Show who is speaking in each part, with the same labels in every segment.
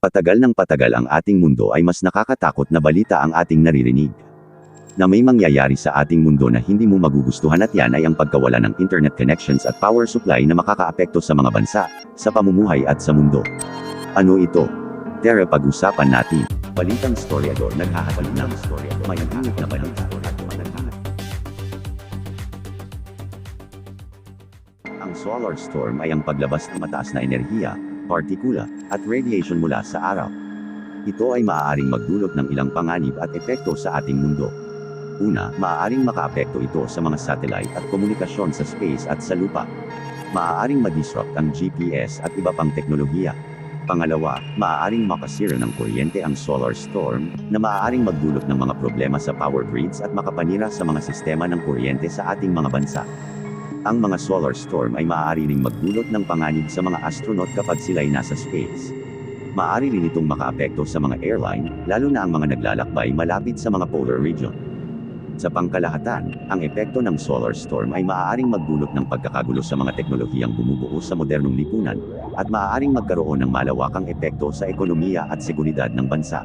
Speaker 1: Patagal ng patagal ang ating mundo ay mas nakakatakot na balita ang ating naririnig. Na may mangyayari sa ating mundo na hindi mo magugustuhan at yan ay ang pagkawala ng internet connections at power supply na makakaapekto sa mga bansa, sa pamumuhay at sa mundo. Ano ito? Tara pag-usapan natin. Balitang storyador naghahatid ng storyador. May naghangat na balita. Ang solar storm ay ang paglabas ng mataas na enerhiya, partikula, at radiation mula sa araw. Ito ay maaaring magdulot ng ilang panganib at epekto sa ating mundo. Una, maaaring makaapekto ito sa mga satellite at komunikasyon sa space at sa lupa. Maaaring madisrupt ang GPS at iba pang teknolohiya. Pangalawa, maaaring makasira ng kuryente ang solar storm, na maaaring magdulot ng mga problema sa power grids at makapanira sa mga sistema ng kuryente sa ating mga bansa. Ang mga solar storm ay maaari ring magdulot ng panganib sa mga astronaut kapag sila ay nasa space. Maaari rin itong makaapekto sa mga airline, lalo na ang mga naglalakbay malapit sa mga polar region. Sa pangkalahatan, ang epekto ng solar storm ay maaaring magdulot ng pagkakagulo sa mga teknolohiyang bumubuo sa modernong lipunan, at maaaring magkaroon ng malawakang epekto sa ekonomiya at seguridad ng bansa.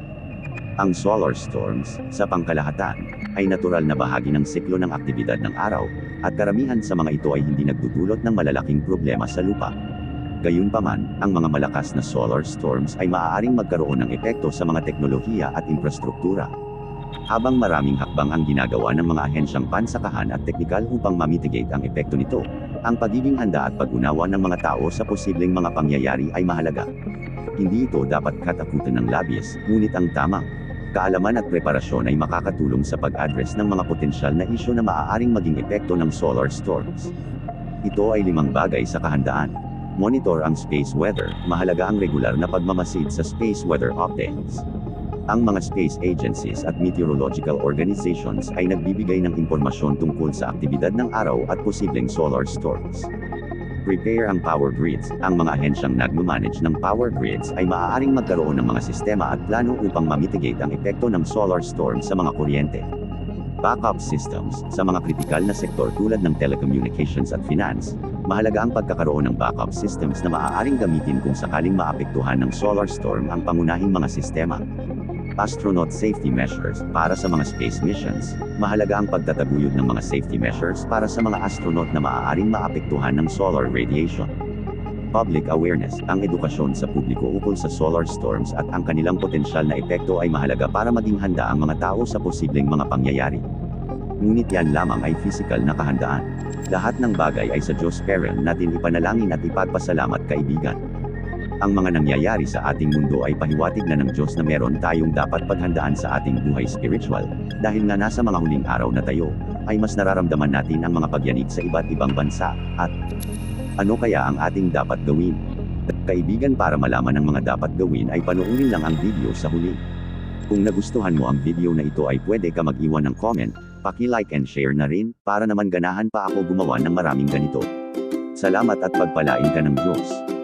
Speaker 1: Ang solar storms, sa pangkalahatan, ay natural na bahagi ng siklo ng aktibidad ng araw, at karamihan sa mga ito ay hindi nagdudulot ng malalaking problema sa lupa. Gayunpaman, ang mga malakas na solar storms ay maaaring magkaroon ng epekto sa mga teknolohiya at infrastruktura. Habang maraming hakbang ang ginagawa ng mga ahensyang pansakahan at teknikal upang mamitigate ang epekto nito, ang pagiging handa at pag-unawa ng mga tao sa posibleng mga pangyayari ay mahalaga. Hindi ito dapat katakutan ng labis, ngunit ang tamang kaalaman at preparasyon ay makakatulong sa pag-address ng mga potensyal na isyu na maaaring maging epekto ng solar storms. Ito ay limang bagay sa kahandaan. Monitor ang space weather, mahalaga ang regular na pagmamasid sa space weather updates. Ang mga space agencies at meteorological organizations ay nagbibigay ng impormasyon tungkol sa aktibidad ng araw at posibleng solar storms. Prepare ang power grids. Ang mga ahensyang nagmamanage ng power grids ay maaaring magkaroon ng mga sistema at plano upang mamitigate ang epekto ng solar storm sa mga kuryente. Backup systems sa mga kritikal na sektor tulad ng telecommunications at finance, mahalaga ang pagkakaroon ng backup systems na maaaring gamitin kung sakaling maapektuhan ng solar storm ang pangunahing mga sistema. Astronaut safety measures para sa mga space missions. Mahalaga ang pagtataguyod ng mga safety measures para sa mga astronaut na maaaring maapektuhan ng solar radiation. Public awareness, ang edukasyon sa publiko ukol sa solar storms at ang kanilang potensyal na epekto ay mahalaga para maging handa ang mga tao sa posibleng mga pangyayari. Ngunit yan lamang ay physical na kahandaan. Lahat ng bagay ay sa Diyos Parent natin ipanalangin at ipagpasalamat kaibigan. Ang mga nangyayari sa ating mundo ay pahiwatig na ng Diyos na meron tayong dapat paghandaan sa ating buhay spiritual, dahil nga nasa mga huling araw na tayo, ay mas nararamdaman natin ang mga pagyanig sa iba't ibang bansa, at ano kaya ang ating dapat gawin? Kaibigan para malaman ang mga dapat gawin ay panoorin lang ang video sa huli. Kung nagustuhan mo ang video na ito ay pwede ka mag-iwan ng comment, paki-like and share na rin, para naman ganahan pa ako gumawa ng maraming ganito. Salamat at pagpalain ka ng Diyos.